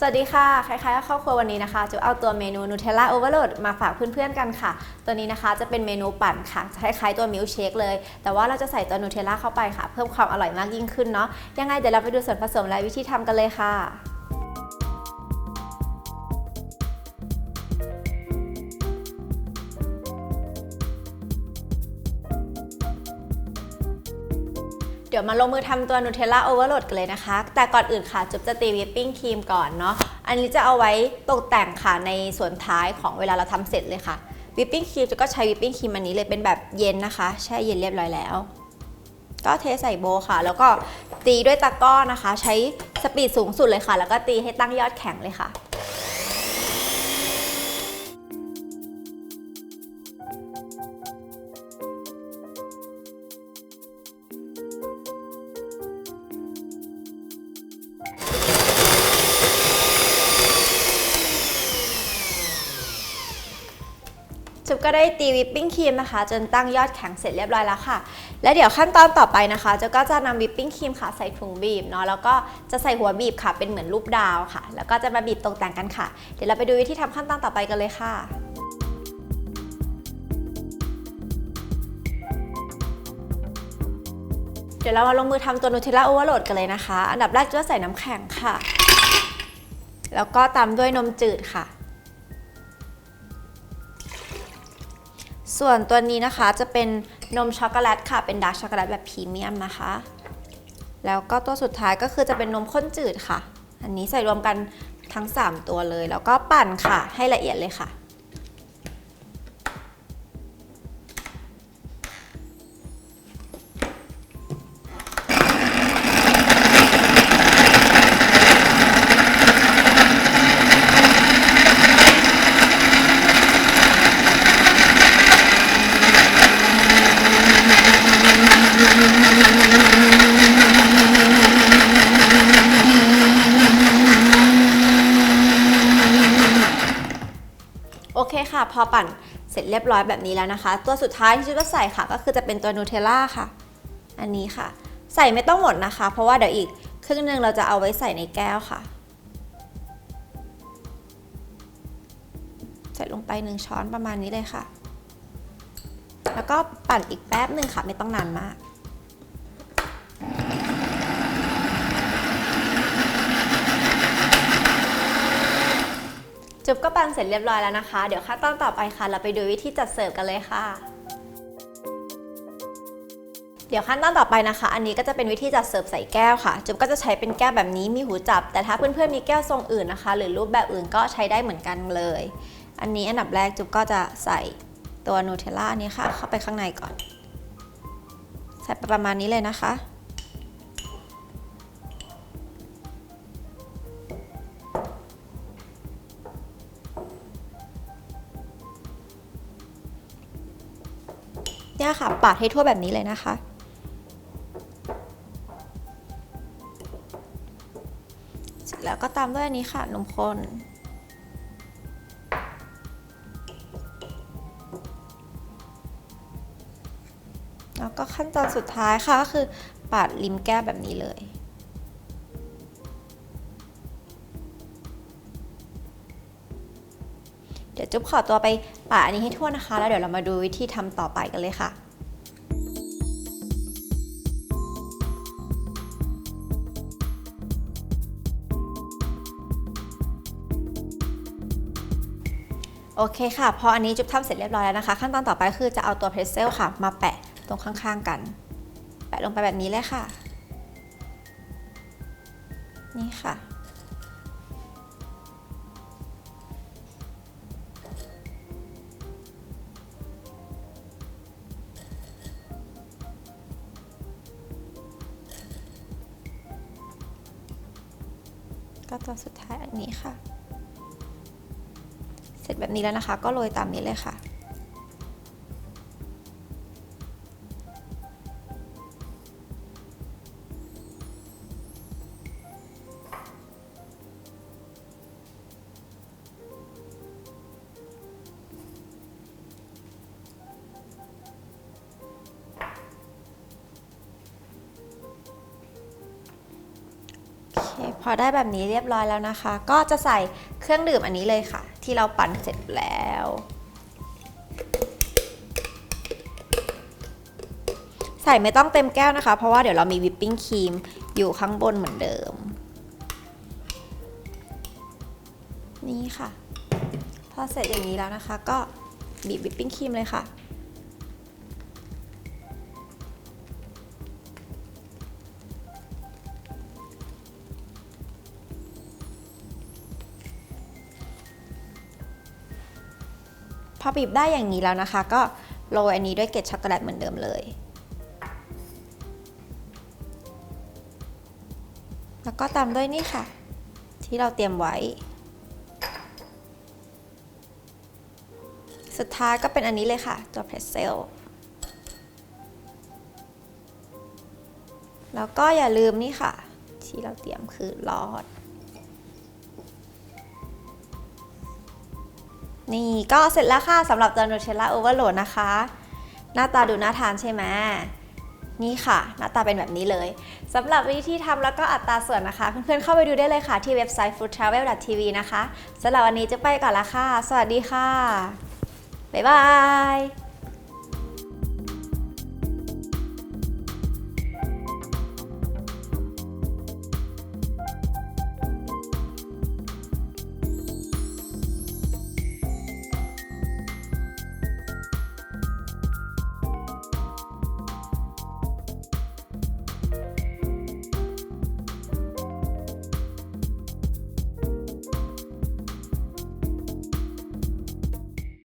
สวัสดีค่ะคล้ายๆกับครอบครัววันนี้นะคะจะเอาตัวเมนู Nutella Overload มาฝากเพื่อนๆกันค่ะ ตัวนี้นะคะจะเป็นเมนูปั่นค่ะจะคล้ายๆตัวมิลค์เชคเลย แต่ว่าเราจะใส่ตัว Nutella เข้าไปค่ะ เพิ่มความอร่อยมากยิ่งขึ้นเนาะ ยังไงเดี๋ยวเราไปดูส่วนผสมและวิธีทำกันเลยค่ะ ดี๋ยวมาลงมือทำตัว Nutella Overload กันเลยนะคะ แต่ก่อนอื่นค่ะจุ๊บจะตีวิปปิ้งครีมก่อนเนาะอันนี้จะเอาไว้ตกแต่งค่ะในส่วนท้ายของเวลาเราทำเสร็จเลยค่ะวิปปิ้งครีมจะก็ใช้วิปปิ้งครีมอันนี้เลยเป็นแบบเย็นนะคะแช่เย็นเรียบร้อยแล้ว ก็เทใส่โบค่ะ แล้วก็ตีด้วยตะกร้อนะคะ ใช้สปีดสูงสุดเลยค่ะ แล้วก็ตีให้ตั้งยอดแข็งเลยค่ะ บก็ได้ตีวิปปิ้งครีมนะคะ จนตั้งยอดแข็งเสร็จเรียบร้อยแล้วค่ะ และเดี๋ยวขั้นตอนต่อไปนะคะจุ๊บก็จะนำวิปปิ้งครีมค่ะใส่ถุงบีบเนาะแล้วก็จะใส่หัวบีบค่ะเป็นเหมือนรูปดาวค่ะ แล้วก็จะมาบีบตกแต่งกันค่ะ เดี๋ยวเราไปดูวิธีทำขั้นตอนต่อไปกันเลยค่ะเดี๋ยวเรามาลงมือทำตัว Nutella Overload กันเลยนะคะ อันดับแรกจะใส่น้ำแข็งค่ะ แล้วก็ตามด้วยนมจืดค่ะ ส่วนตัวนี้นะคะจะเป็นนมช็อกโกแลตค่ะ เป็นดาร์กช็อกโกแลตแบบพรีเมียมนะคะ แล้วก็ตัวสุดท้ายก็คือจะเป็นนมข้นจืดค่ะ อันนี้ใส่รวมกันทั้ง 3 ตัวเลย แล้วก็ปั่นค่ะ ให้ละเอียดเลยค่ะ ค่ะ พอปั่นเสร็จเรียบร้อยแบบนี้แล้วนะคะ ตัวสุดท้ายที่จะใส่ค่ะ ก็คือจะเป็นตัวนูเทลล่าค่ะ อันนี้ค่ะ ใส่ไม่ต้องหมดนะคะ เพราะว่าเดี๋ยวอีกครึ่งหนึงเราจะเอาไว้ใส่ในแก้วค่ะ ใส่ลงไปหนึ่งช้อนประมาณนี้เลยค่ะ แล้วก็ปั่นอีกแป๊บหนึ่งค่ะ ไม่ต้องนานมาก จุ๊บก็ปั่นเสร็จเรียบร้อยแล้วนะคะ เดี๋ยวขั้นตอนต่อไปค่ะ เราไปดูวิธีจัดเสิร์ฟกันเลยค่ะ เดี๋ยวขั้นตอนต่อไปนะคะ อันนี้ก็จะเป็นวิธีจัดเสิร์ฟใส่แก้วค่ะ จุ๊บก็จะใช้เป็นแก้วแบบนี้มีหูจับ แต่ถ้าเพื่อนๆมีแก้วทรงอื่นนะคะ หรือรูปแบบอื่นก็ใช้ได้เหมือนกันเลย อันนี้อันดับแรกจุ๊บก็จะใส่ตัวนูเทลล่านี้ค่ะ เข้าไปข้างในก่อน ใส่ประมาณนี้เลยนะคะ เนี่ยค่ะปาดให้ทั่วแบบนี้เลยนะคะ แล้วก็ตามด้วยอันนี้ค่ะนมข้นแล้วก็ขั้นตอนสุดท้ายค่ะก็คือปาดริมแก้วแบบนี้เลย เดี๋ยวจุ๊บขอตัวไปปาดอันนี้ให้ทั่วนะคะ แล้วเดี๋ยวเรามาดูวิธีทำต่อไปกันเลยค่ะโอเคค่ะ พออันนี้จุ๊บทำเสร็จเรียบร้อยแล้วนะคะ ขั้นตอนต่อไปคือจะเอาตัวเพรสเซลค่ะ มาแปะตรงข้างๆกัน แปะลงไปแบบนี้เลยค่ะ นี่ค่ะ ก็ตัวสุดท้ายอันนี้ค่ะ เสร็จแบบนี้แล้วนะคะ ก็โรยตามนี้เลยค่ะ พอได้แบบนี้เรียบร้อยแล้วนะคะ ก็จะใส่เครื่องดื่มอันนี้เลยค่ะ ที่เราปั่นเสร็จแล้ว ใส่ไม่ต้องเต็มแก้วนะคะ เพราะว่าเดี๋ยวเรามีวิปปิ้งครีมอยู่ข้างบนเหมือนเดิม นี่ค่ะ พอเสร็จอย่างนี้แล้วนะคะ ก็บีบวิปปิ้งครีมเลยค่ะ อบีบได้อย่างนี้แล้วนะคะ ก็โรยอันนี้ด้วยเกล็ดช็อกโกแลตเหมือนเดิมเลย แล้วก็ตามด้วยนี่ค่ะ ที่เราเตรียมไว้ สุดท้ายก็เป็นอันนี้เลยค่ะ ตัวเพรสเซลแล้วก็อย่าลืมนี่ค่ะ ที่เราเตรียมคือลอด นี่ก็เสร็จแล้วค่ะสำหรับตัวนูเทลล่าโอเวอร์โหลดนะคะ หน้าตาดูน่าทานใช่ไหมนี่ค่ะ หน้าตาเป็นแบบนี้เลยสำหรับวิธีทำแล้วก็อัตราส่วนนะคะ เพื่อนๆเข้าไปดูได้เลยค่ะที่เว็บไซต์ foodtravel.tv นะคะสำหรับวันนี้จะไปก่อนละค่ะ สวัสดีค่ะ บ๊ายบาย